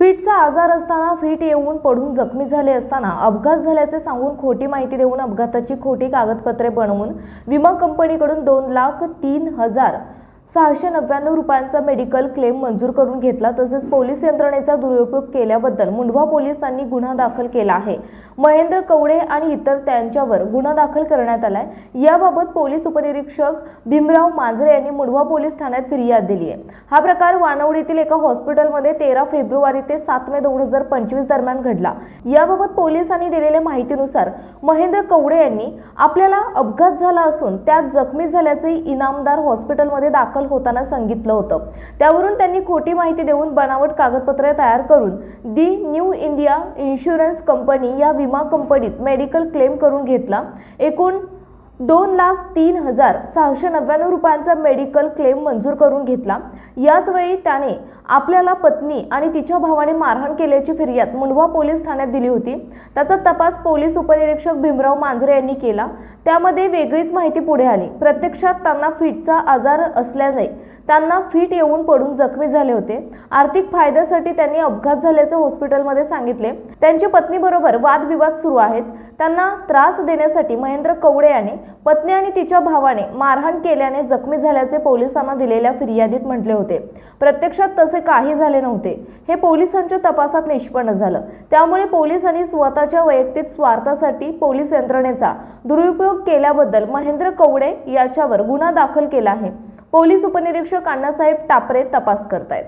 फिटचा आजार असताना फिट येऊन पडून जखमी झाले असताना अपघात झाल्याचे सांगून खोटी माहिती देऊन अपघाताची खोटी कागदपत्रे बनवून विमा कंपनीकडून दोन लाख तीन हजार सहाशे नव्याण्णव रुपयांचा मेडिकल क्लेम मंजूर करून घेतला तसेच पोलीस यंत्रणेचा दुरुपयोग केल्याबद्दल मुंढवा पोलिसांनी गुन्हा दाखल केला आहे. महेंद्र कवडे आणि इतर त्यांच्यावर गुन्हा दाखल करण्यात आलाय. याबाबत पोलीस उपनिरीक्षक भीमराव मांजरे यांनी मुंढवा पोलीस ठाण्यात फिर्याद दिली आहे. हा प्रकार वानवडीतील एका हॉस्पिटलमध्ये तेरा फेब्रुवारी ते सात मे दोन हजार पंचवीस दरम्यान घडला. याबाबत पोलिसांनी दिलेल्या माहितीनुसार महेंद्र कवडे यांनी आपल्याला अपघात झाला असून त्यात जखमी झाल्याचे इनामदार हॉस्पिटलमध्ये दाखल दाखल होताना सांगितलं होतं. त्यावरून त्यांनी खोटी माहिती देऊन बनावट कागदपत्रे तयार करून the New India insurance company या विमा कंपनीत मेडिकल क्लेम करून घेतला. एकूण दोन लाख तीन हजार सहाशे नव्याण्णव रुपयांचा मेडिकल क्लेम मंजूर करून घेतला. याच वेळी त्याने आपल्याला पत्नी आणि तिच्या भावाने मारहाण केल्याची फिर्याद मुंडवा पोलीस ठाण्यात दिली होती. त्याचा तपास पोलीस उपनिरीक्षक भीमराव मांजरे यांनी केला. त्यामध्ये वेगळीच माहिती पुढे आली. प्रत्यक्षात त्यांना फिटचा आजार असल्याने त्यांना फिट येऊन पडून जखमी झाले होते. आर्थिक फायद्यासाठी त्यांनी अपघात झाल्याचे हॉस्पिटलमध्ये सांगितले. त्यांच्या पत्नीबरोबर वादविवाद सुरू आहेत. त्यांना त्रास देण्यासाठी महेंद्र कवडे याने पत्नी आणि तिच्या भावाने मारहाण केल्याने जखमी झाल्याचे पोलिसांना दिलेल्या फिर्यादीत म्हटले होते. प्रत्यक्षात तसे काही झाले नव्हते. हे पोलिसांच्या तपासात निष्पन्न झालं. त्यामुळे पोलिसांनी स्वतःच्या वैयक्तिक स्वार्थासाठी पोलीस यंत्रणेचा दुरुपयोग केल्याबद्दल महेंद्र कवडे याच्यावर गुन्हा दाखल केला आहे. पोलीस उपनिरीक्षक अण्णासाहेब टापरे तपास करतायत.